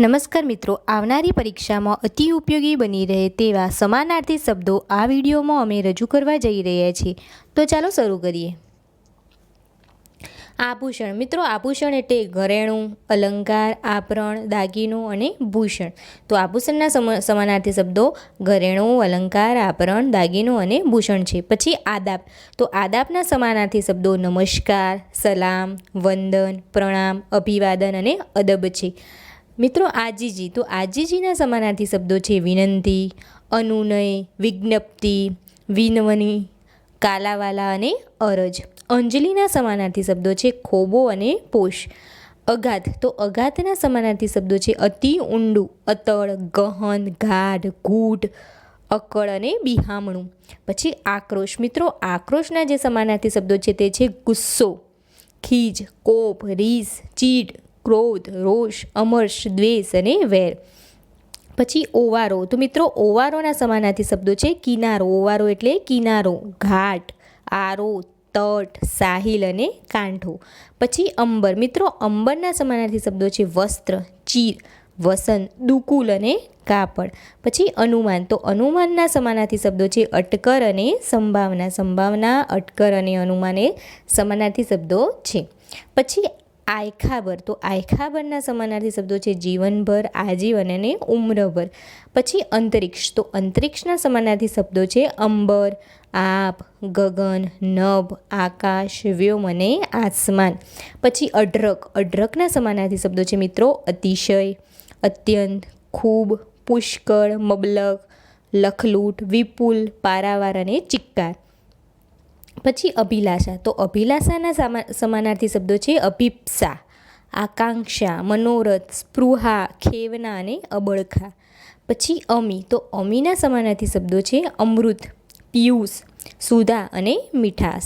નમસ્કાર મિત્રો, આવનારી પરીક્ષામાં અતિ ઉપયોગી બની રહે તેવા સમાનાર્થી શબ્દો આ વિડીયોમાં અમે રજૂ કરવા જઈ રહ્યા છીએ. તો ચાલો શરૂ કરીએ. આભૂષણ. મિત્રો, આભૂષણ એટલે ઘરેણું, અલંકાર આભરણ દાગીનું અને ભૂષણ. તો આભૂષણના સમ, સમાનાર્થી શબ્દો ઘરેણું, અલંકાર આભરણ દાગીનું અને ભૂષણ છે. પછી આદાબ. તો આદાબના સમાનાર્થી શબ્દો નમસ્કાર, સલામ, વંદન, પ્રણામ, અભિવાદન અને અદબ છે. મિત્રો, આજીજી. તો આજીજીના સમાનાર્થી શબ્દો છે વિનંતી, અનુનય, વિજ્ઞપ્તિ વિનવની કાલાવાલા અને અરજ. અંજલિના સમાનાર્થી શબ્દો છે ખોબો અને પોષ. અગાધ. તો અગાધના સમાનાર્થી શબ્દો છે અતિ ઊંડું, અતળ, ગહન, ગાઢ ગૂટ અકળ અને બિહામણું. પછી આક્રોશ. મિત્રો, આક્રોશના જે સમાનાર્થી શબ્દો છે તે છે ગુસ્સો, ખીજ, કોપ, રીસ, ચીડ ક્રોધ, રોષ, અમર્ષ, દ્વેષ અને વેર. પછી ઓવારો. તો મિત્રો, ઓવારોના સમાનાર્થી શબ્દો છે કિનારો. ઓવારો એટલે કિનારો, ઘાટ, આરો, તટ, સાહિલ અને કાંઠો. પછી અંબર. મિત્રો, અંબરના સમાનાર્થી શબ્દો છે વસ્ત્ર, ચીર વસંત દુકુલ અને કાપડ. પછી અનુમાન. તો અનુમાનના સમાનાર્થી શબ્દો છે અટકર અને સંભાવના. સંભાવના, અટકર અને અનુમાન એ સમાનાર્થી શબ્દો છે. પછી આયખાબર. તો આયખાબરના સમાનાર્થી શબ્દો છે જીવનભર, આજીવન અને ઉમ્રભર. પછી અંતરિક્ષ. તો અંતરિક્ષના સમાનાર્થી શબ્દો છે અંબર, આપ, ગગન, નભ, આકાશ, વ્યોમ અને આસમાન. પછી અઢરક. અઢરકના સમાનાર્થી શબ્દો છે મિત્રો અતિશય, અત્યંત, ખૂબ, પુષ્કળ મબલક લખલૂટ, વિપુલ, પારાવાર અને ચિક્કાર. પછી અભિલાષા. તો અભિલાષાના સામા, સમાનાર્થી શબ્દો છે અભિપ્સા, આકાંક્ષા, મનોરથ, સ્પૃહા, ખેવના અને અબળખા. પછી અમી. તો અમીના સમાનાર્થી શબ્દો છે અમૃત, પિયુષ, સુધા અને મીઠાશ.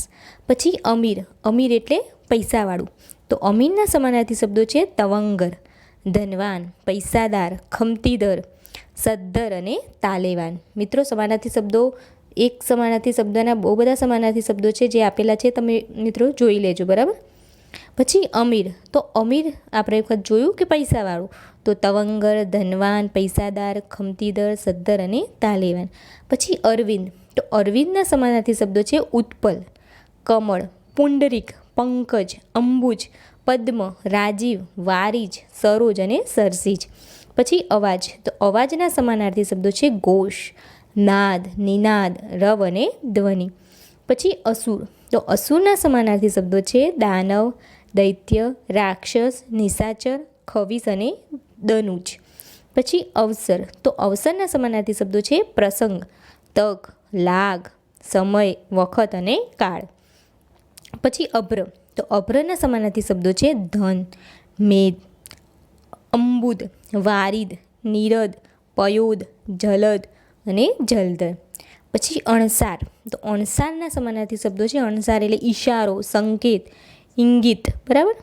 પછી અમીર. અમીર એટલે પૈસાવાળું. તો અમીરના સમાનાર્થી શબ્દો છે તવંગર, ધનવાન, પૈસાદાર, ખમતીદર, સદ્ધર અને તાલેવાન. મિત્રો, સમાનાર્થી શબ્દો એક સમાનાર્થી શબ્દના બહુ બધા સમાનાર્થી શબ્દો છે જે આપેલા છે, તમે મિત્રો જોઈ લેજો, બરાબર? પછી અમીર. તો અમીર આપણે એક વખત જોયું કે પૈસાવાળું? તો તવંગર, ધનવાન, પૈસાદાર, ખમતીદર, સદ્ધર અને તાલેવાન. પછી અરવિંદ. તો અરવિંદના સમાનાર્થી શબ્દો છે ઉત્પલ, કમળ, પુંડરીક, પંકજ, અંબુજ, પદ્મ, રાજીવ, વારીજ, સરોજ અને સરસીજ. પછી અવાજ. તો અવાજના સમાનાર્થી શબ્દો છે ઘોષ નાદ, નિનાદ, રવ અને ધ્વનિ. પછી અસુર. તો અસુરના સમાનાર્થી શબ્દો છે દાનવ, દૈત્ય, રાક્ષસ, નિશાચર, ખવિસ અને દનુજ. પછી અવસર. તો અવસરના સમાનાર્થી શબ્દો છે પ્રસંગ. તક, લાગ, સમય, વખત અને કાળ. પછી અભ્ર. તો અભ્રના સમાનાર્થી શબ્દો છે ધન, મેદ, અંબુદ, વારિદ, નિરદ, પયોદ, જલદ અને જલધર પછી અણસાર. તો અણસારના સમાનાર્થી શબ્દો છે, અણસાર એટલે ઈશારો, સંકેત ઇંગિત બરાબર?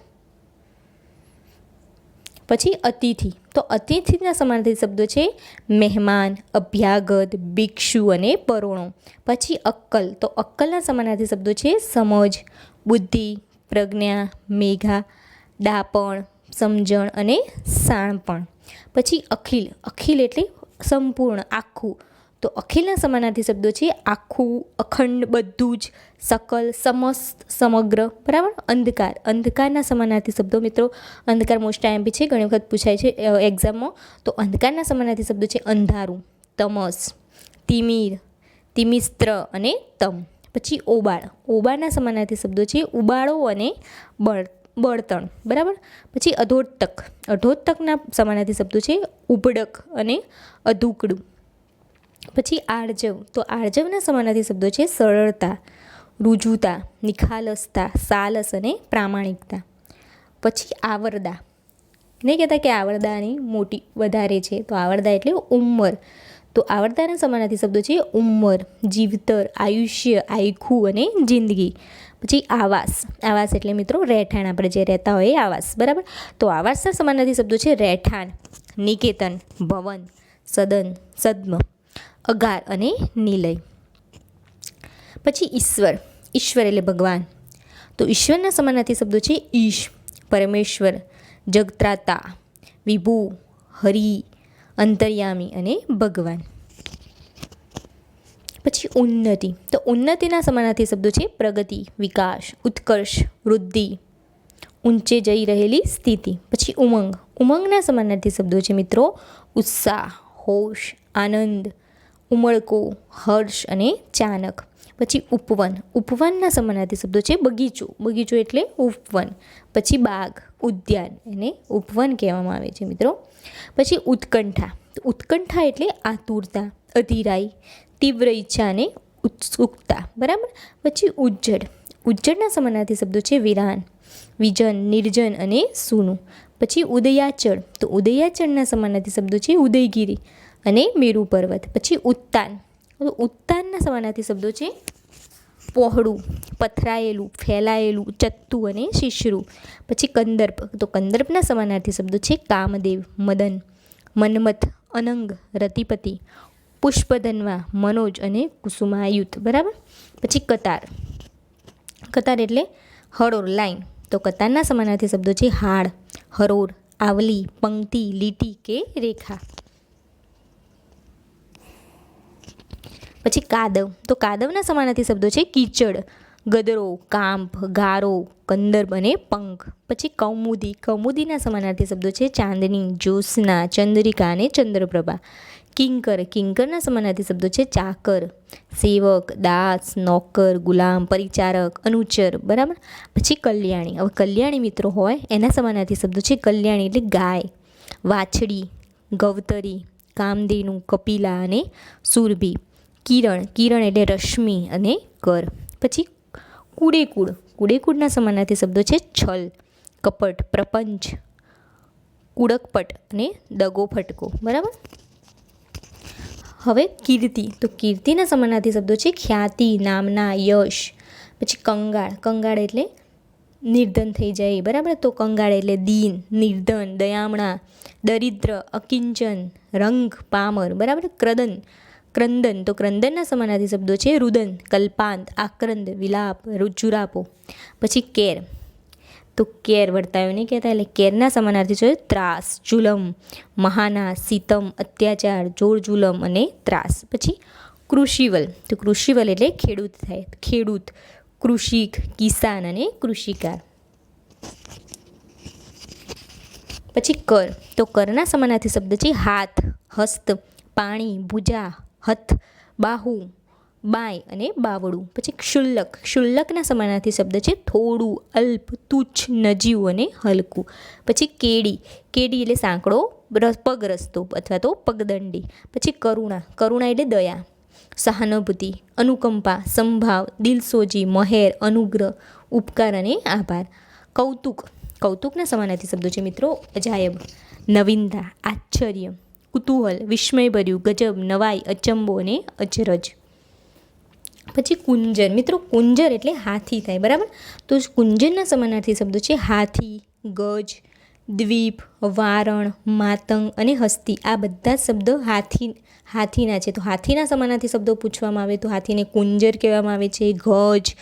પછી અતિથિ. તો અતિથિના સમાનાર્થી શબ્દો છે, મહેમાન, અભ્યાગત, ભિક્ષુ અને પરોણો. પછી અક્કલ. તો અક્કલના સમાનાર્થી શબ્દો છે, સમજ, બુદ્ધિ, પ્રજ્ઞા, મેઘા, ડાપણ, સમજણ અને શાણપણ પછી અખિલ. અખિલ એટલે સંપૂર્ણ, આખું. તો અખિલના સમાનાર્થી શબ્દો છે આખું, અખંડ, બધું જ, સકલ, સમસ્ત, સમગ્ર, બરાબર? અંધકાર. અંધકારના સમાનાર્થી શબ્દો મિત્રો, અંધકાર મોસ્ટ આઈએમપી છે, ઘણી વખત પૂછાય છે એક્ઝામમાં તો અંધકારના સમાનાર્થી શબ્દો છે અંધારું, તમસ, તિમિર, તિમિસ્ત્ર અને તમ. પછી ઓબાળ ઓબાળના સમાનાર્થી શબ્દો છે ઉબાળો અને બળ, બળતણ, બરાબર? પછી અધોતક. અધોતકના સમાનાર્થી શબ્દો છે ઉબડક અને અધૂકડું. પછી આર્જવ તો આર્જવના સમાનાર્થી શબ્દો છે સરળતા, રુજુતા, નિખાલસતા, સાલસ અને પ્રામાણિકતા. પછી આવરદા. નહીં કહેતા કે આવરદાની મોટી વધારે છે, તો આવરદા એટલે ઉંમર. તો આવરદાના સમાનાર્થી શબ્દો છે ઉંમર, જીવતર, આયુષ્ય, આયખું અને જિંદગી. પછી આવાસ. આવાસ એટલે મિત્રો રહેઠાણ, આપણે જે રહેતા હોય એ આવાસ. બરાબર? તો આવાસના સમાનાર્થી શબ્દો છે રહેઠાણ, નિકેતન, ભવન, સદન, સદ્મ. અગાર અને નિલય. પછી ઈશ્વર. ઈશ્વર એટલે ભગવાન. તો ઈશ્વરના સમાનાર્થી શબ્દો છે ઈશ, પરમેશ્વર, જગત્રાતા, વિભુ, હરિ, અંતર્યામી અને ભગવાન. પછી ઉન્નતિ. તો ઉન્નતિના સમાનાર્થી શબ્દો છે પ્રગતિ, વિકાસ, ઉત્કર્ષ, વૃદ્ધિ, ઊંચે જઈ રહેલી સ્થિતિ. પછી ઉમંગ. ઉમંગના સમાનાર્થી શબ્દો છે મિત્રો ઉત્સાહ, હોશ, આનંદ ઉમળકો, હર્ષ અને ચાનક. પછી ઉપવન. ઉપવનના સમાનાર્થી શબ્દો છે બગીચો. બગીચો એટલે ઉપવન. પછી બાગ, ઉદ્યાન એને ઉપવન કહેવામાં આવે છે મિત્રો. પછી ઉત્કંઠા. ઉત્કંઠા એટલે આતુરતા, અધીરાઈ, તીવ્ર ઈચ્છા અને ઉત્સુકતા. બરાબર? પછી ઉજ્જડ. ઉજ્જડના સમાનાર્થી શબ્દો છે વિરાન, વિજન, નિર્જન અને સૂનું. પછી ઉદયાચળ. તો ઉદયાચળના સમાનાર્થી શબ્દો છે ઉદયગીરી. અને મેરુ પર્વત. પછી ઉત્તાન. તો ઉત્તાનના સમાનાર્થી શબ્દો છે પહોળું, પથરાયેલું, ફેલાયેલું, ચત્તું અને શિશરું. પછી કંદર્પ. તો કંદર્પના સમાનાર્થી શબ્દો છે કામદેવ, મદન, મન્મથ, અનંગ, રતિપતિ, પુષ્પધન્વા, મનોજ અને કુસુમાયુત. બરાબર? પછી કતાર. કતાર એટલે હરોર લાઈન. તો કતારના સમાનાર્થી શબ્દો છે હાડ હરોર આવલી, પંક્તિ, લીટી કે રેખા. પછી કાદવ. તો કાદવના સમાનાર્થી શબ્દો છે કીચડ, ગદરો, કાંપ, ગારો કંદર્પ અને પંખ. પછી કૌમુદી. કૌમુદીના સમાનાર્થી શબ્દો છે ચાંદની, જ્યોત્સના, ચંદ્રિકા અને ચંદ્રપ્રભા. કિંકર. કિંકરના સમાનાર્થી શબ્દો છે ચાકર, સેવક, દાસ, નોકર, ગુલામ, પરિચારક, અનુચર. બરાબર? પછી કલ્યાણી. હવે કલ્યાણી મિત્રો હોય, એના સમાનાર્થી શબ્દો છે કલ્યાણી એટલે ગાય, વાછડી, ગવતરી, કામધેનુ, કપિલા અને સુરભી. કિરણ કિરણ એટલે રશ્મિ અને કર. પછી કુડેકુડ. કુડેકુડના સમાનાર્થી શબ્દો છે છલ, કપટ, પ્રપંચ, કુડકપટ અને દગો ફટકો. બરાબર? હવે કીર્તિ. તો કીર્તિના સમાનાર્થી શબ્દો છે ખ્યાતિ, નામના, યશ. પછી કંગાળ. કંગાળ એટલે નિર્ધન થઈ જાય. બરાબર? તો કંગાળ એટલે દીન, નિર્ધન, દયામણા, દરિદ્ર, અકિંચન, રંગ, પામર. બરાબર? ક્રદન. ક્રંદન. તો ક્રંદનના સમાનાર્થી શબ્દો છે રુદન, કલ્પાંત, આક્રંદ, વિલાપ રુચુરાપો પછી કેર. તો કેર વર્તાયોને કહેતા, એટલે કેરના સમાનાર્થી છે ત્રાસ, જુલમ, મહાના, સીતમ, અત્યાચાર, જોર, જુલમ અને ત્રાસ. પછી કૃષિવલ. તો કૃષિવલ એટલે ખેડૂત થાય. ખેડૂત, કૃષિક, કિસાન અને કૃષિકાર. પછી કર. તો કરના સમાનાર્થી શબ્દ છે હાથ, હસ્ત, પાણી, ભુજા હથ, બાહુ, બાય અને બાવળું. પછી ક્ષુલ્લક. ક્ષુલ્લકના સમાનાર્થી શબ્દ છે થોડું, અલ્પ, તુચ્છ, નજીવું અને હલકું. પછી કેડી. કેડી એટલે સાંકડો પગ રસ્તો અથવા તો પગદંડી. પછી કરુણા. કરુણા એટલે દયા. સહાનુભૂતિ, અનુકંપા, સંભાવ, દિલસોજી, મહેર, અનુગ્રહ, ઉપકાર અને આભાર. કૌતુક. કૌતુકના સમાનાર્થી શબ્દો છે મિત્રો અજાયબ, નવીનતા, આશ્ચર્ય. કુતૂહલ, વિસ્મયભર્યું, ગજબ, નવાઈ, અચંબો અને અચરજ. પછી કુંજર મિત્રો, કુંજર એટલે હાથી થાય, બરાબર? તો કુંજરના સમાનાર્થી શબ્દો છે હાથી, ગજ, દ્વીપ, વારણ, માતંગ અને હસ્તી. આ બધા શબ્દો હાથી, હાથીના છે. તો હાથીના સમાનાર્થી શબ્દો પૂછવામાં આવે તો હાથીને કુંજર કહેવામાં આવે છે, ગજ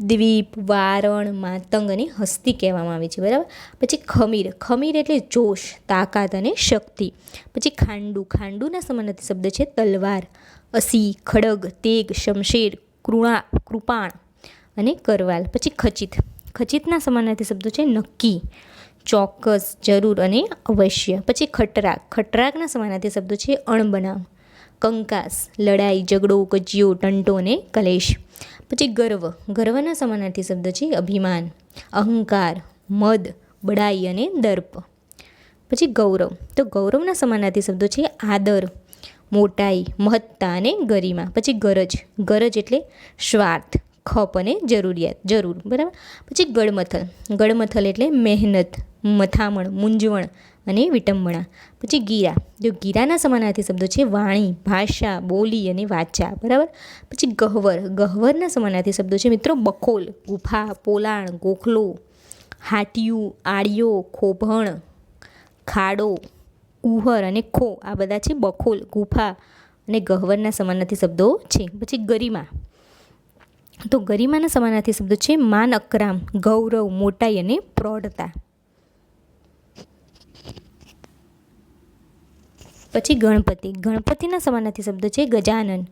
દ્વીપ, વારણ, માતંગ અને હસ્તી કહેવામાં આવે છે, બરાબર? પછી ખમીર. ખમીર એટલે જોશ, તાકાત અને શક્તિ. પછી ખાંડુ. ખાંડુના સમાનાર્થી શબ્દ છે તલવાર, અસી, ખડગ, તેગ, શમશેર, કૃણા, કૃપાણ અને કરવાલ. પછી ખચિત. ખચિતના સમાનાર્થી શબ્દો છે નક્કી, ચોક્કસ, જરૂર અને અવશ્ય. પછી ખટરાક. ખટરાકના સમાનાર્થી શબ્દો છે અણબનાવ, કંકાસ, લડાઈ, ઝઘડો, કજિયો ટંટો અને કલેશ. પછી ગર્વ. ગર્વના સમાનાર્થી શબ્દ છે અભિમાન, અહંકાર, મદ, બડાઈ અને દર્પ. પછી ગૌરવ. તો ગૌરવના સમાનાર્થી શબ્દો છે આદર, મોટાઈ, મહત્તા અને ગરિમા. પછી ગરજ. ગરજ એટલે સ્વાર્થ, ખપ અને જરૂરિયાત, જરૂર. બરાબર? પછી ગળમથલ. ગળમથલ એટલે મહેનત, મથામણ, મૂંઝવણ અને વિટંબણા. પછી ગીરા. જો ગીરાના સમાનાર્થી શબ્દો છે, વાણી, ભાષા, બોલી અને વાચા. બરાબર? પછી ગહવર. ગહ્વરના સમાનાર્થી શબ્દો છે, મિત્રો, બખોલ, ગુફા, પોલાણ, ગોખલો, હાટિયું, આડિયો, ખોભણ, ખાડો ઉહર અને ખો. આ બધા છે બખોલ, ગુફા અને ગહ્વરના સમાનાર્થી શબ્દો છે. પછી ગરિમા. તો ગરિમાના સમાનાર્થી શબ્દો છે, માન અકરામ, ગૌરવ, મોટાઈ અને પ્રૌઢતા. પછી ગણપતિ. ગણપતિના સમાનાર્થી શબ્દ છે ગજાનન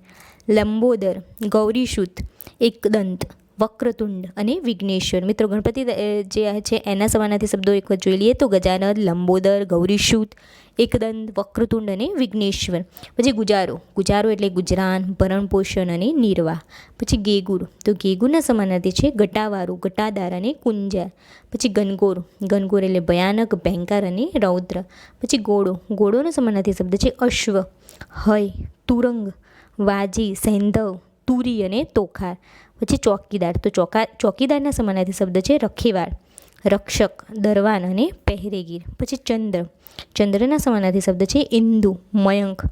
લંબોદર ગૌરીશુત એકદંત. વક્રતુંડ અને વિઘ્નેશ્વર. મિત્રો, ગણપતિ જે છે, એના સમાનાથી શબ્દો એક વખત જોઈ લઈએ તો ગજાનન, લંબોદર, ગૌરીશુત, એકદંત, વક્રતુંડ અને વિઘ્નેશ્વર. પછી ગુજારો. ગુજારો એટલે ગુજરાન ભરણ પોષણ અને નિર્વાહ. પછી ગેગુર. તો ગેગુરના સમાનાર્થી છે ગટાવારું, ગટાદાર અને કુંજાર પછી ગનગોર. ગનગોર એટલે ભયાનક, ભયંકર અને રૌદ્ર. પછી ગોળો. ગોળોનો સમાનાર્થી શબ્દ છે અશ્વ, હય, તુરંગ, વાજી, સૈંધવ, તુરી અને તોખાર. પછી ચોકીદાર. તો ચોકા, ચોકીદારના સમાનાર્થી શબ્દ છે રખીવાળ. રક્ષક, દરવાન અને પહેરેગીર. પછી ચંદ્ર. ચંદ્રના સમાનાર્થી શબ્દ છે ઇન્દુ મયંક,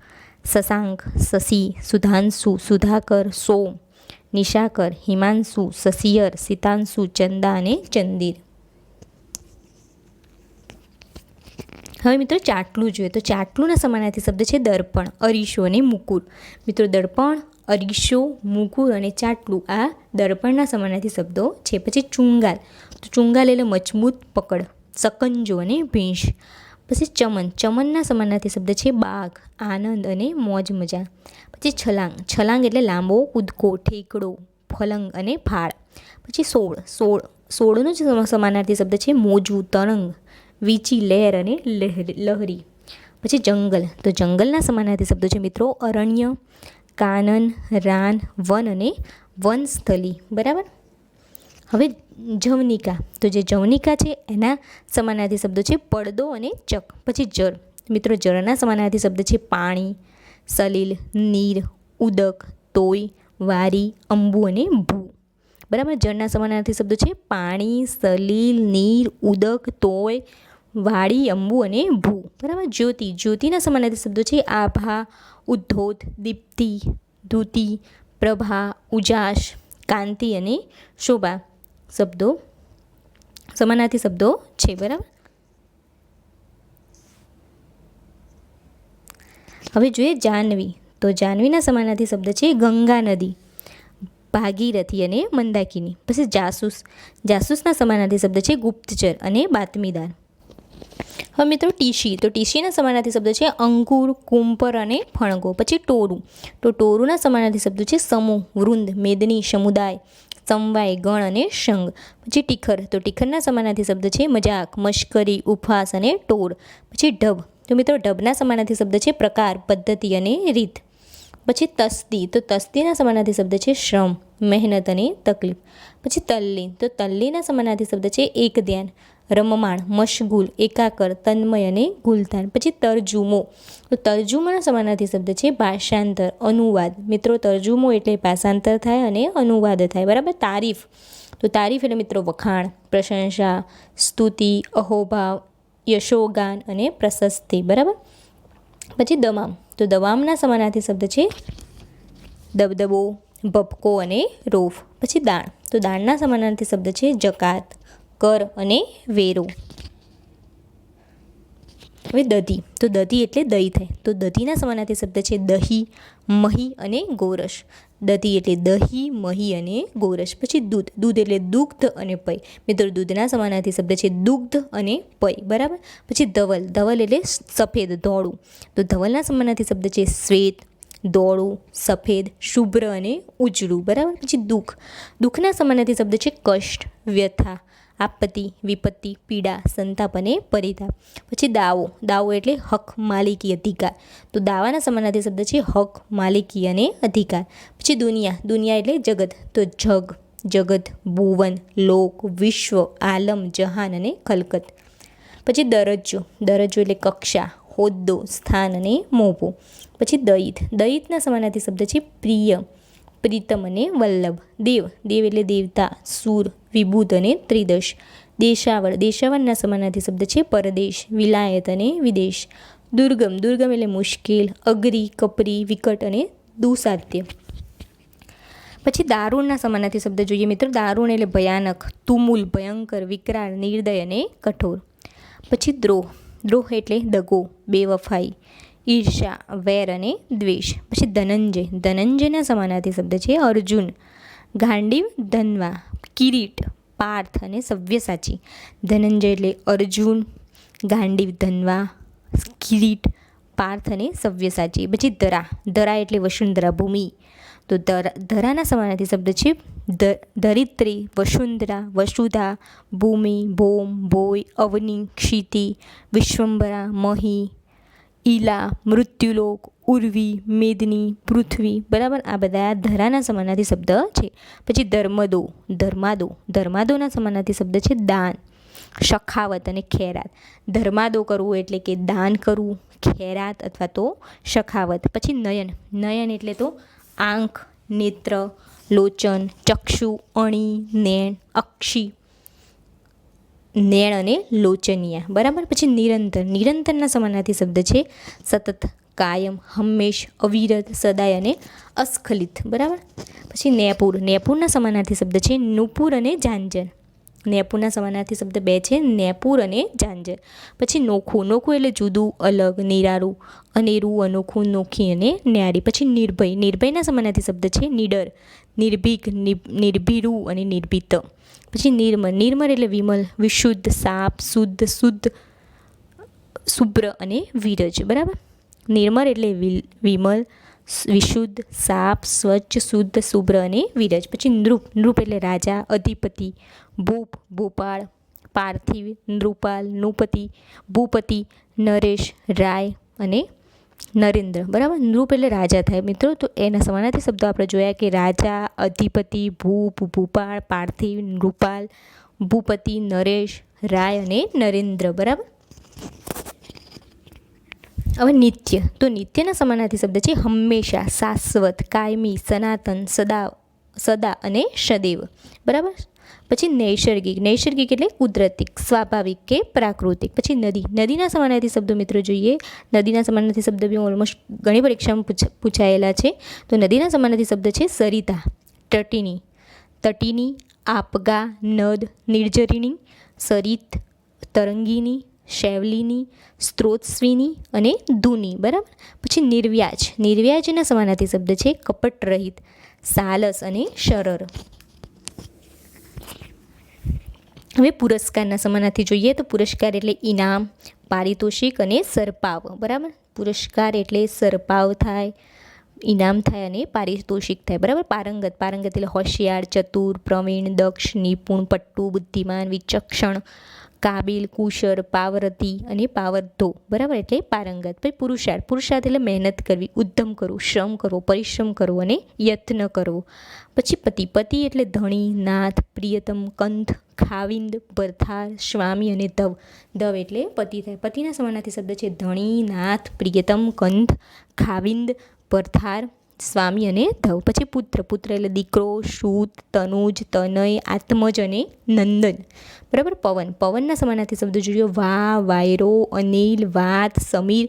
શશાંક, શશી, સુધાંશુ, સુધાકર, સોમ, નિશાકર, હિમાંશુ, શશિયર સિતાંશુ ચંદા અને ચંદીર. હવે મિત્રો ચાટલું જોઈએ. તો ચાટલુંના સમાનાર્થી શબ્દ છે દર્પણ, અરીસો અને મુકુર મિત્રો દર્પણ અરીસો, મૂકુર અને ચાટલું આ દર્પણના સમાનાર્થી શબ્દો છે. પછી ચુંગાલ. તો ચુંગાલ એટલે મજબૂત પકડ, સકંજો અને ભીંસ. પછી ચમન. ચમનના સમાનાર્થી શબ્દ છે બાગ આનંદ અને મોજ મજા. પછી છલાંગ. છલાંગ એટલે લાંબો, કૂદકો, ઠેકડો, ફલંગ અને ફાળ. પછી સોળ. સોળ. સોળનો જ સમ- સમાનાર્થી શબ્દ છે મોજું, તરંગ, વીંચી, લહેર અને લહેરી, લહરી. પછી જંગલ. તો જંગલના સમાનાર્થી શબ્દો છે મિત્રો અરણ્ય કાનન, રાન, વન અને વનસ્થલી. બરાબર? હવે જવનિકા. તો જે જવનિકા છે, એના સમાનાર્થી શબ્દો છે પડદો અને ચક. પછી જળ. મિત્રો, જળના સમાનાર્થી શબ્દ છે પાણી, સલીલ, નીર, ઉદક, તોય, વારી, અંબુ અને ભૂ. બરાબર? જળના સમાનાર્થી શબ્દો છે પાણી, સલીલ, નીર, ઉદક, તોય વાડી અંબુ અને ભૂ. બરાબર? જ્યોતિ. જ્યોતિના સમાનાર્થી શબ્દો છે આભા, ઉદ્ધોત, દીપ્તિ, ધૂતિ, પ્રભા, ઉજાસ, કાંતિ અને શોભા શબ્દો. સમાનાર્થી શબ્દો છે. બરાબર? હવે જોઈએ જાહ્નવી તો જાહ્નવીના સમાનાર્થી શબ્દ છે ગંગા નદી, ભાગીરથી અને મંદાકિની. પછી જાસૂસ. જાસૂસના સમાનાર્થી શબ્દ છે ગુપ્તચર અને બાતમીદાર. હવે મિત્રો ટીશી. તો ટીશીના સમાનાર્થી શબ્દ છે અંકુર કુંપર અને ફણગો. પછી ટોરું તો ટોરુના સમાનાર્થી શબ્દો છે સમૂહ, વૃંદ, મેદની, સમુદાય, સમવાય, ગણ અને શંગ. પછી ટીખર. તો ટીખરના સમાનાર્થી શબ્દ છે મજાક, મશ્કરી, ઉપહાસ અને ટોળ. પછી ઢબ. તો મિત્રો ઢબના સમાનાર્થી શબ્દ છે પ્રકાર, પદ્ધતિ અને રીત. પછી તસ્દી તો તસ્દીના સમાનાર્થી શબ્દ છે શ્રમ, મહેનત અને તકલીફ. પછી તલ્લીન તો તલ્લીના સમાનાર્થી શબ્દ છે એક ધ્યાન રમમાણ, મશગુલ, એકાકર, તન્મય અને ગુલતાન પછી તરજુમો, તો તરજુમાના સમાનાર્થી શબ્દ છે ભાષાંતર, અનુવાદ. મિત્રો, તરજુમો એટલે ભાષાંતર થાય અને અનુવાદ થાય. બરાબર? તારીફ. તો તારીફ એટલે મિત્રો વખાણ, પ્રશંસા, સ્તુતિ, અહોભાવ, યશોગાન અને પ્રશસ્તિ. બરાબર? પછી દમામ. તો દવામના સમાનાર્થી શબ્દ છે દબદબો, ભપકો અને રોફ. પછી દાણ. તો દાણના સમાનાર્થી શબ્દ છે જકાત, કર અને વેરો. હવે દધી. તો દધી એટલે દહીં થાય. તો દધીના સમાનાર્થી શબ્દ છે દહીં, મહી અને ગોરસ. દધી એટલે દહીં, મહી અને ગોરસ. પછી દૂધ. દૂધ એટલે દુગ્ધ અને પય મિત્રો, દૂધના સમાનાર્થી શબ્દ છે દુગ્ધ અને પય બરાબર? પછી ધવલ. ધવલ એટલે સફેદ, ધોળું. તો ધવલના સમાનાર્થી શબ્દ છે શ્વેત દોડું સફેદ, શુભ્ર અને ઉજળું. બરાબર? પછી દુઃખ. દુઃખના સમાનાર્થી શબ્દ છે કષ્ટ, વ્યથા. આપત્તિ, વિપત્તિ, પીડા, સંતાપ અને પરિતાપ. પછી દાવો. દાવો એટલે હક માલિકી અધિકાર. તો દાવાના સમાનાર્થી શબ્દ છે હક માલિકી અને અધિકાર. પછી દુનિયા. દુનિયા એટલે જગત. તો જગ. જગત, ભુવન, લોક, વિશ્વ, આલમ, જહાન અને ખલકત પછી દરજ્જો. દરજ્જો એટલે કક્ષા, હોદ્દો, સ્થાન અને મોભો. પછી દયિત દયિતના સમાનાર્થી શબ્દ છે પ્રિય. પ્રીતમ અને વલ્લભ દેવ દેવ એટલે દેવતા સૂર વિભૂત અને ત્રિદશ દેશાવળ દેશાવળના સમાનાર્થી શબ્દ છે પરદેશ વિલાયત અને વિદેશ દુર્ગમ દુર્ગમ એટલે મુશ્કેલ અઘરી કપરી વિકટ અને દુસાધ્ય પછી દારૂણના સમાનાર્થી શબ્દ જોઈએ મિત્રો દારૂણ એટલે ભયાનક તુમુલ ભયંકર વિકરાળ નિર્દય અને કઠોર પછી દ્રોહ દ્રોહ એટલે દગો બેવફાઈ ઈર્ષા વેર અને દ્વેષ પછી ધનંજય ધનંજયના સમાનાર્થી શબ્દ છે અર્જુન ગાંડીવ ધનવા કિરીટ પાર્થ અને સવ્યસાચી ધનંજય એટલે અર્જુન ગાંડીવ ધનવા કિરીટ પાર્થ અને સવ્યસાચી પછી ધરા ધરા એટલે વસુંધરા ભૂમિ તો ધરા ધરાના સમાનાર્થી શબ્દ છે ધરિત્રી વસુંધરા વસુધા ભૂમિ ભોમ ભોય અવની ક્ષિતિ વિશ્વંભરા મહી ઈલા, મૃત્યુલોક, ઉર્વી, મેદની, પૃથ્વી, બરાબર? આ બધા ધરાના સમાનાર્થી શબ્દ છે. પછી ધર્મદો, ધર્માદો. ધર્માદોના સમાનાર્થી શબ્દ છે દાન, શખાવત અને ખેરાત. ધર્માદો કરવું એટલે કે દાન કરવું, ખેરાત અથવા તો શખાવત. પછી નયન નયન એટલે તો આંખ, નેત્ર, લોચન, ચક્ષુ, અણી, નેણ, અક્ષી. નેણ અને લોચનિયા. બરાબર? પછી નિરંતર. નિરંતરના સમાનાર્થી શબ્દ છે સતત, કાયમ, હંમેશ, અવિરત, સદાય અને અસ્ખલિત. બરાબર? પછી નેપુર. નેપુરના સમાનાર્થી શબ્દ છે નુપુર અને ઝાંઝર નેપુરના સમાનાર્થી શબ્દ બે છે નેપુર અને ઝાંઝર પછી નોખું. નોખું એટલે જુદું, અલગ, નિરાળું, અનેરું, અનોખું, નોખી અને ન્યારી. પછી નિર્ભય. નિર્ભયના સમાનાર્થી શબ્દ છે નિડર. નિર્ભીક નિર્ભીરુ અને નિર્ભીત પછી નિર્મળ નિર્મળ એટલે વિમલ, વિશુદ્ધ, સાપ, શુદ્ધ શુદ્ધ, શુભ્ર અને વિરજ, બરાબર? નિર્મળ એટલે વિમલ વિશુદ્ધ, સાપ, સ્વચ્છ, શુદ્ધ, શુભ્ર અને વિરજ. પછી નૃપ નૃપ એટલે રાજા, અધિપતિ, ભૂપ, ભોપાળ, પાર્થિવ, નૃપાલ, નૃપતિ, ભૂપતિ, નરેશ, રાય અને નરેન્દ્ર. બરાબર? નૃપ એટલે રાજા થાય. મિત્રો, તો એના સમાનાર્થી શબ્દો આપણે જોયા કે રાજા, અધિપતિ, ભૂપ, ભૂપાળ, પાર્થિવ, નૃપાલ, ભૂપતિ, નરેશ, રાય અને નરેન્દ્ર. બરાબર? હવે નિત્ય. તો નિત્યના સમાનાર્થી શબ્દ છે હંમેશા, શાશ્વત, કાયમી, સનાતન, સદા સદા અને સદૈવ. બરાબર? પછી નૈસર્ગિક. નૈસર્ગિક એટલે કુદરતી, સ્વાભાવિક કે પ્રાકૃતિક. પછી નદી. નદીના સમાનાર્થી શબ્દો મિત્રો જોઈએ. નદીના સમાનાર્થી શબ્દ બી ઓલમોસ્ટ ઘણી પરીક્ષામાં પૂછાયેલા છે. તો નદીના સમાનાર્થી શબ્દ છે સરિતા, તટીની. તટીની, આપગા, નદ નિર્જરીણી સરિત, તરંગીની, શૈવલીની, સ્ત્રોતસ્વીની અને ધૂની. બરાબર? પછી નિર્વ્યાજ. નિર્વ્યાજના સમાનાર્થી શબ્દ છે કપટ રહિત સાલસ અને શરર. હવે પુરસ્કારના સમાનાર્થી જોઈએ તો પુરસ્કાર એટલે ઇનામ, પારિતોષિક અને સરપાવ, બરાબર? પુરસ્કાર એટલે સરપાવ થાય, ઇનામ થાય અને પારિતોષિક થાય, બરાબર? પારંગત પારંગત એટલે હોશિયાર, ચતુર, પ્રવીણ, દક્ષ, નિપુણ, પટ્ટુ, બુદ્ધિમાન, વિચક્ષણ કાબિલ, કુશળ, પાવરતી અને પાવરધો. બરાબર? એટલે પારંગત. પછી પુરુષાર્થ. પુરુષાર્થ એટલે મહેનત કરવી, ઉદ્ધમ કરવું, શ્રમ કરવો, પરિશ્રમ કરવો અને યત્ન કરવો. પછી પતિ. પતિ એટલે ધણી, નાથ, પ્રિયતમ, કંથ, ખાવિંદ, ભરથાર, સ્વામી અને ધવ. ધવ એટલે પતિ થાય. પતિના સમાનાર્થી શબ્દ છે ધણી, નાથ, પ્રિયતમ, કંથ, ખાવિંદ, ભરથાર સ્વામી અને ધવ. પછી પુત્ર. પુત્ર એટલે દીકરો, શૂત, તનુજ, તનય, આત્મજ અને નંદન. બરાબર? પવન. પવનના સમાનાર્થી શબ્દો જોઈએ વા, વાયરો, અનિલ, વાત, સમીર,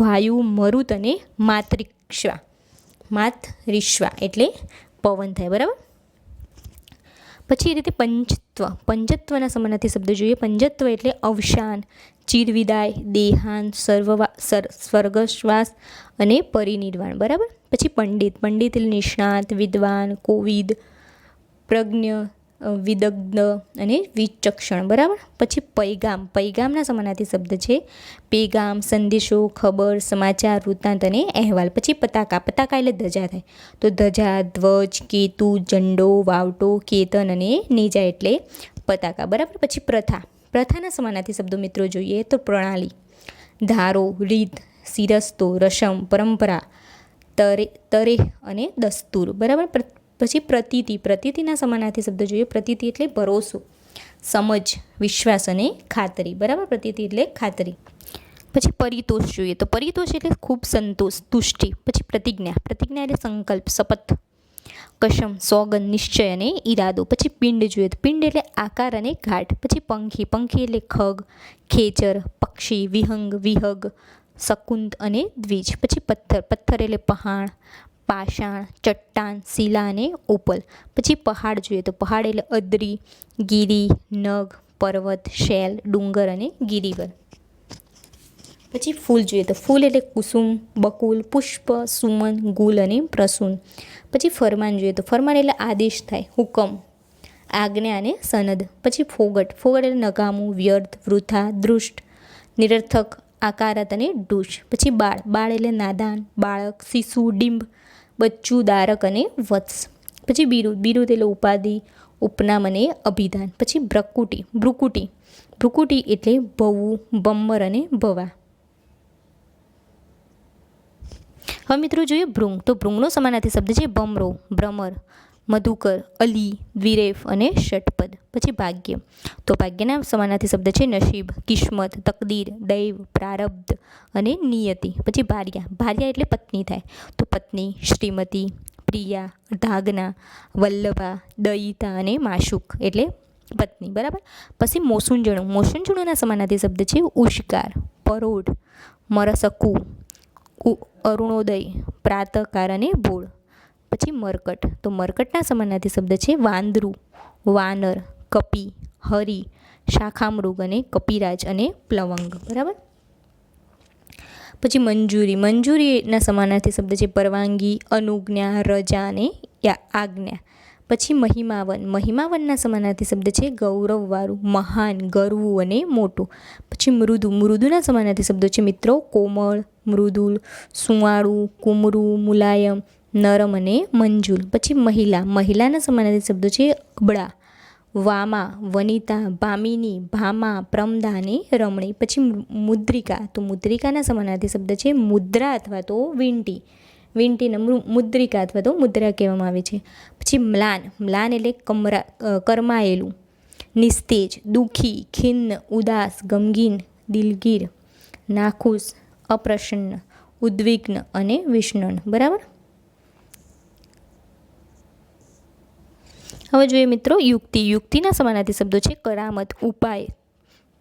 વાયુ, મરુત અને માતૃક્ષા માત રિશ્વા એટલે પવન થાય. બરાબર? પછી એ રીતે પંચત્વ. પંચત્વના સમાનાર્થી શબ્દો જોઈએ. પંચત્વ એટલે અવસાન. ચિરવિદાય, દેહાંત, સર્વવા સ્વર્ગશ્વાસ અને પરિનિર્વાણ, બરાબર? પછી પંડિત પંડિત નિષ્ણાત, વિદ્વાન, કોવિદ, પ્રજ્ઞ વિદગ્ધ અને વિચક્ષણ, બરાબર? પછી પૈગામ, પૈગામના સમાનાર્થી શબ્દ છે. પેગામ, સંદેશો, ખબર, સમાચાર, વૃત્તાંત અને અહેવાલ. પછી પતાકા પતાકા એટલે ધજા થાય. તો ધજા, ધ્વજ, કેતુ, ઝંડો, વાવટો, કેતન અને નેજા એટલે પતાકા, બરાબર? પછી પ્રથા. પ્રથાના સમાનાર્થી શબ્દો મિત્રો જોઈએ તો પ્રણાલી, ધારો, રીત સિરસ્તો રસમ, પરંપરા, તરે તરે અને દસ્તુર. બરાબર? પછી પ્રતીતિ. પ્રતીતિના સમાનાર્થી શબ્દ જોઈએ. પ્રતીતિ એટલે ભરોસો, સમજ, વિશ્વાસ અને ખાતરી. બરાબર? પ્રતીતિ એટલે ખાતરી. પછી પરિતોષ જોઈએ તો પરિતોષ એટલે ખૂબ સંતોષ, તુષ્ટિ. પછી પ્રતિજ્ઞા. પ્રતિજ્ઞા એટલે સંકલ્પ, શપથ. કશમ, સોગન, નિશ્ચય અને ઈરાદો. પછી પિંડ જોઈએ તો પિંડ એટલે આકાર અને ઘાટ. પછી પંખી પંખી એટલે ખગ, ખેચર, પક્ષી, વિહંગ, વિહગ, શકુંત અને દ્વિજ. પછી પથ્થર પથ્થર એટલે પહાણ, પાષાણ, ચટ્ટાન, શિલા અને ઓપલ પછી પહાડ જોઈએ તો પહાડ એટલે અદરી, ગીરી, નગ, પર્વત, શેલ, ડુંગર અને ગિરિવર. પછી ફૂલ જોઈએ તો ફૂલ એટલે કુસુમ, બકુલ, પુષ્પ, સુમન, ગુલ અને પ્રસૂન. પછી ફરમાન જોઈએ તો ફરમાન એટલે આદેશ થાય, હુકમ, આજ્ઞા અને સનદ. પછી ફોગટ ફોગટ એટલે નકામું વ્યર્થ, વૃથા, દૃષ્ટ, નિરર્થક, આકારત અને ડૂચ પછી બાળ બાળ એટલે નાદાન, બાળક, શિશુ, ડિંબ, બચ્ચું, દારક અને વત્સ. પછી બિરુદ બિરુદ એટલે ઉપાધિ, ઉપનામ અને અભિધાન. પછી બ્રકુટી ભ્રુકુટી. ભ્રુકુટી એટલે ભવું બમ્બર અને ભવા. હવે મિત્રો જોઈએ ભૃંગ તો ભૃંગનો સમાનાર્થી શબ્દ છે ભમરો ભ્રમર, મધુકર, અલી દ્વિરેફ અને ષટપદ. પછી ભાગ્ય. તો ભાગ્યના સમાનાર્થી શબ્દ છે નસીબ, કિસ્મત, તકદીર, દૈવ, પ્રારબ્ધ અને નિયતિ. પછી ભાર્યા. ભાર્યા એટલે પત્ની થાય. તો પત્ની, શ્રીમતી, પ્રિયા ધાગના વલ્લભા, દયિતા અને માશુક એટલે પત્ની. બરાબર? પછી મોસુંજણું. મોસુંજણુંના સમાનાર્થી શબ્દ છે ઉષ્કાર, પરોઢ, મરસકુ અરુણોદય પ્રાતકાર અને ભોળ. પછી મરકટ. તો મરકટના સમાનાર્થી શબ્દ છે વાંદરું, વાનર, કપી, હરી, શાખામૃગ અને કપિરાજ અને પ્લવંગ. બરાબર? પછી મંજૂરી. મંજૂરીના સમાનાર્થી શબ્દ છે પરવાનગી, અનુજ્ઞા, રજા અને આજ્ઞા. પછી મહિમાવન. મહિમાવનના સમાનાર્થી શબ્દ છે ગૌરવવાળું, મહાન, ગરવું અને મોટું. પછી મૃદુ. મૃદુના સમાનાર્થી શબ્દો છે મિત્રો કોમળ, મૃદુલ, સુંવાળું, કુમરું, મુલાયમ, નરમ અને મંજુલ. પછી મહિલા. મહિલાના સમાનાર્થી શબ્દો છે અબળા, વામા, વનિતા, ભામિની, ભામા, પ્રમદા અને રમણી. પછી મુદ્રિકા. તો મુદ્રિકાના સમાનાર્થી શબ્દ છે મુદ્રા અથવા તો વીંટી. વીંટીને મુદ્રિકા અથવા તો મુદ્રા કહેવામાં આવે છે. પછી મ્લાન મ્લાન એટલે કમરા કરમાયેલું, નિસ્તેજ, દુઃખી, ખિન્ન, ઉદાસ, ગમગીન, દિલગીર, નાખુશ, અપ્રસન્ન, ઉદ્વિગ્ન અને વિષ્ણન. બરાબર? હવે જોઈએ મિત્રો યુક્તિ. યુક્તિના સમાનાર્થી શબ્દો છે કરામત, ઉપાય,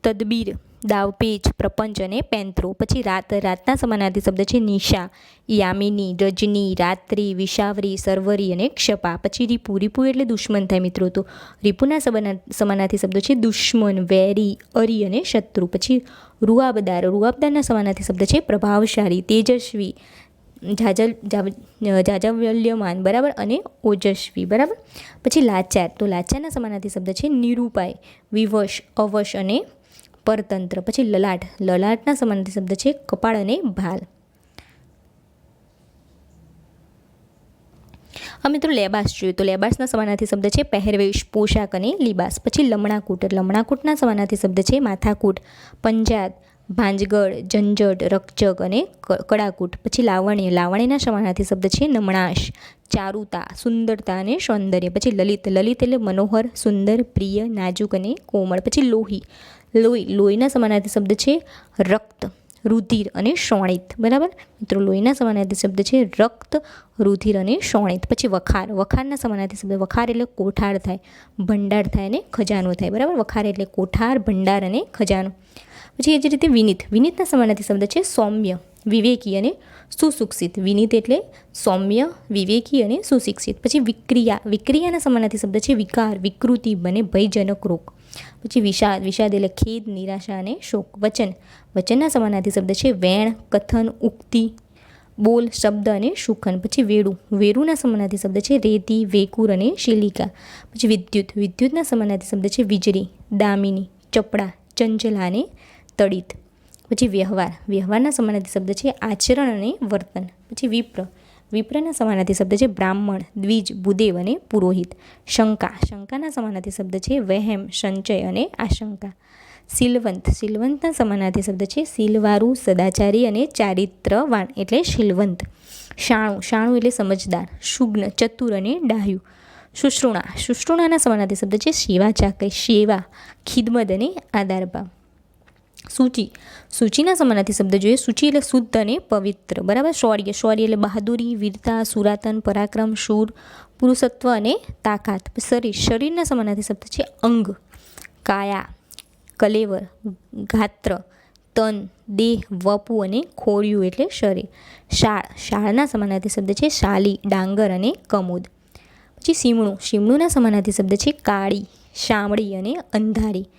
તદબીર. દાવપેચ પ્રપંચ અને પેંત્રો. પછી રાત, રાતના સમાનાર્થી શબ્દ છે નિશા, યામિની, રજની, રાત્રિ વિશાવરી સરવરી અને ક્ષપા. પછી રીપુ. રીપુ એટલે દુશ્મન થાય મિત્રો તો. રીપુના સમાનાર્થી શબ્દો છે દુશ્મન, વેરી, અરી અને શત્રુ. પછી રૂઆબદાર. રૂઆબદારના સમાનાર્થી શબ્દ છે પ્રભાવશાળી, તેજસ્વી, જાજલ જાજવલ્યમાન બરાબર? અને ઓજસ્વી. બરાબર? પછી લાચાર. તો લાચારના સમાનાર્થી શબ્દ છે નિરૂપાય, વિવશ, અવશ અને પરતંત્ર, પછી લલાટ. લલાટના સમાનાર્થી શબ્દ છે કપાળ અને ભાલ. હવે મિત્રો, લેબાસ જોઈએ તો લેબાસના સમાનાર્થી શબ્દ છે પહેરવેશ, પોશાક અને લિબાસ. પછી લમણાકૂટ. લમણાકૂટના સમાનાર્થી શબ્દ છે માથાકૂટ. પંજાત. ભાંજગળ, ઝંઝટ રકજક અને કડાકૂટ પછી લાવણ્ય. લાવણ્યના સમાનાર્થી શબ્દ છે નમણાશ, ચારુતા, સુંદરતા અને સૌંદર્ય. પછી લલિત. લલિત એટલે મનોહર, સુંદર, પ્રિય, નાજુક અને કોમળ. પછી લોહી. લોહી. લોહીના સમાનાર્થી શબ્દ છે રક્ત, રુધિર અને શોણિત. બરાબર? મિત્રો, લોહીના સમાનાર્થી શબ્દ છે રક્ત, રુધિર અને શોણિત. પછી વખાર. વખારના સમાનાર્થી શબ્દ વખાર એટલે કોઠાર થાય, ભંડાર થાય અને ખજાનો થાય. બરાબર? વખાર એટલે કોઠાર, ભંડાર અને ખજાનો. પછી એ જ રીતે વિનિત. વિનિતના સમાનાર્થી શબ્દ છે સૌમ્ય. વિવેકી અને સુશિક્ષિત વિનિત એટલે સૌમ્ય, વિવેકી અને સુશિક્ષિત. પછી વિક્રિયા. વિક્રિયાના સમાનાર્થી શબ્દ છે વિકાર, વિકૃતિ બને ભયજનક રોગ. પછી વિષાદ. વિષાદ એટલે ખેદ, નિરાશા અને શોક. વચન. વચનના સમાનાર્થી શબ્દ છે વેણ, કથન, ઉક્તિ, બોલ, શબ્દ અને શુખન. પછી વેડું. વેરુના સમાનાર્થી શબ્દ છે રેતી, વેકુર અને શિલિકા. પછી વિદ્યુત. વિદ્યુતના સમાનાર્થી શબ્દ છે વીજળી, દામિની, ચપડા, ચંચલા અને તડિત. પછી વ્યવહાર. વ્યવહારના સમાનાર્થી શબ્દ છે આચરણ અને વર્તન. પછી વિપ્ર. વિપ્રના સમાનાર્થી શબ્દ છે બ્રાહ્મણ, દ્વિજ, ભૂદેવ અને પુરોહિત. શંકા. શંકાના સમાનાર્થી શબ્દ છે વહેમ, સંચય અને આશંકા. શીલવંત. શીલવંતના સમાનાર્થી શબ્દ છે શીલવારું, સદાચારી અને ચારિત્રવાન એટલે શીલવંત. શાણું. શાણું એટલે સમજદાર. શુગ્ન, ચતુર અને ડાહ્યું. શુશ્રુણા. શુશ્રુણાના સમાનાર્થી શબ્દ છે સેવા ચાકરી સેવા ખિદમત અને આધારભાવ સૂચિ. સૂચિના સમાનાર્થી શબ્દ જોઈએ. સૂચિ એટલે શુદ્ધ અને પવિત્ર. બરાબર? શૌર્ય. શૌર્ય એટલે બહાદુરી, વીરતા, સુરાતન, પરાક્રમ, શૂર, પુરુષત્વ અને તાકાત. શરીર. શરીરના સમાનાર્થી શબ્દ છે અંગ. કાયા, કલેવર, ગાત્ર, તન, દેહ, વપુ અને ખોરિયું એટલે શરીર. શાળ શાળના સમાનાર્થી શબ્દ છે શાલી, ડાંગર અને કમોદ. પછી સીમણું સીમણુંના સમાનાર્થી શબ્દ છે કાળી, શામળી અને અંધારી.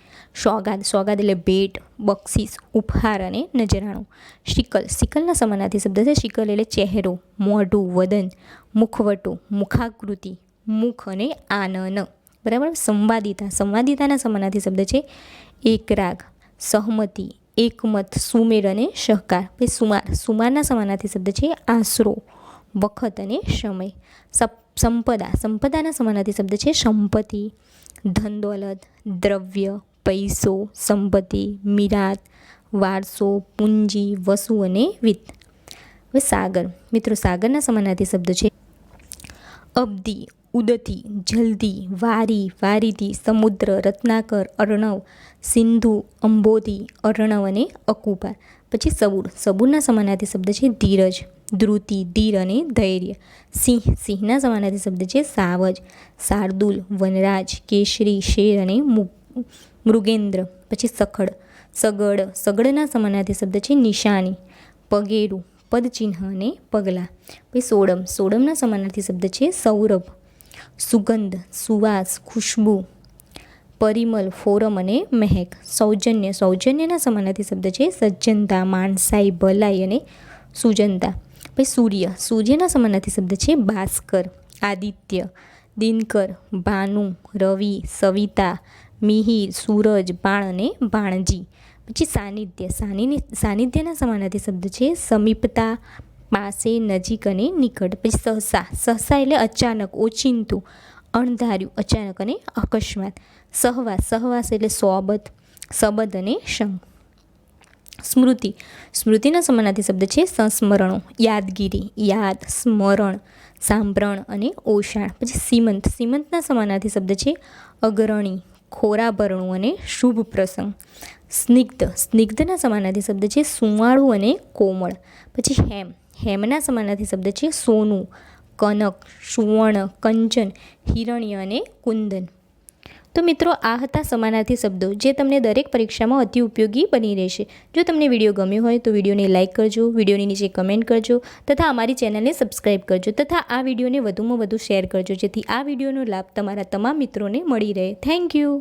સોગાદ સોગાદ એટલે ભેટ બક્ષીસ ઉપહાર અને નજરાણું. શિકલ, શિકલના સમાનાર્થી શબ્દ છે. શિકલ એટલે ચહેરો, મોઢું, વદન, મુખવટો, મુખાકૃતિ, મુખ અને આનન. બરાબર? સંવાદિતા, સંવાદિતાના સમાનાર્થી શબ્દ છે. એકરાગ, સહમતિ, એકમત સુમેર અને સહકાર. પછી સુમાર, સુમારના સમાનાર્થી શબ્દ છે. આશરો, વખત અને સમય. સપ, સંપદા, સંપદાના સમાનાર્થી શબ્દ છે. સંપત્તિ ધન દોલત દ્રવ્ય પૈસો, સંપત્તિ, મિરાત, વારસો, પૂંજી, વસુ અને વિત્ત હવે સાગર. મિત્રો, સાગરના સમાનાર્થી શબ્દ છે. અબધી, ઉદતી, જલ્દી, વારી વારીથી સમુદ્ર, રત્નાકર, અર્ણવ, સિંધુ, અંબોધી, અર્ણવ અને અકુપાર. પછી સબુર. સબુરના સમાનાર્થી શબ્દ છે ધીરજ, ધ્રુતિ, ધીર અને ધૈર્ય. સિંહ. સિંહના સમાનાર્થી શબ્દ છે સાવજ, શાર્દુલ, વનરાજ, કેશરી, શેર અને મુ- મૃગેન્દ્ર, પછી સખડ. સગડ, સગડના સમાનાર્થી શબ્દ છે નિશાની. પગેરું પદચિહ્ન અને પગલાં. પછી સોડમ, સોડમના સમાનાર્થી શબ્દ છે સૌરભ. સુગંધ, સુવાસ, ખુશ્બુ. પરિમલ, ફોરમ અને મહેક. સૌજન્ય, સૌજન્યના સમાનાર્થી શબ્દ છે સજ્જનતા માણસાઈ ભલાઈ અને સુજનતા. પછી સૂર્ય, સૂર્યના સમાનાર્થી શબ્દ છે ભાસ્કર, આદિત્ય. દિનકર, ભાનુ, રવિ, સવિતા. મિહિર સૂરજ, બાણ અને ભાણજી પછી સાનિધ્ય. સાનિની, સાનિધ્યના સમાનાર્થી શબ્દ છે સમીપતા, પાસે, નજીક અને નિકટ. પછી સહસા. સહસા એટલે અચાનક, ઓચિંતું, અણધાર્યું, અચાનક અને અકસ્માત. સહવાસ. સહવાસ એટલે સોબત સબદ અને શંખ સ્મૃતિ. સ્મૃતિના સમાનાર્થી શબ્દ છે સંસ્મરણો. યાદગીરી, યાદ, સ્મરણ, સાંભરણ અને ઓષાણ પછી સીમંત. સીમંતના સમાનાર્થી શબ્દ છે અગ્રણી. ખોરાભરણું અને શુભ પ્રસંગ. સ્નિગ્ધ. સ્નિગ્ધના સમાનાર્થી શબ્દ છે સુંવાળું અને કોમળ. પછી હેમ. હેમના સમાનાર્થી શબ્દ છે સોનું. કનક, સુવર્ણ, કંચન, હિરણ્ય અને કુંદન. તો મિત્રો, આ હતા સમાનાર્થી શબ્દો જે તમને દરેક પરીક્ષામાં અતિ ઉપયોગી બની રહેશે. જો તમને વીડિયો ગમ્યો હોય તો વિડીયોને લાઇક કરજો, વિડીયોની નીચે કમેન્ટ કરજો તથા અમારી ચેનલને સબસ્ક્રાઈબ કરજો તથા આ વિડીયોને વધુમાં વધુ શેર કરજો જેથી આ વિડીયોનો લાભ તમારા તમામ મિત્રોને મળી રહે. Thank you.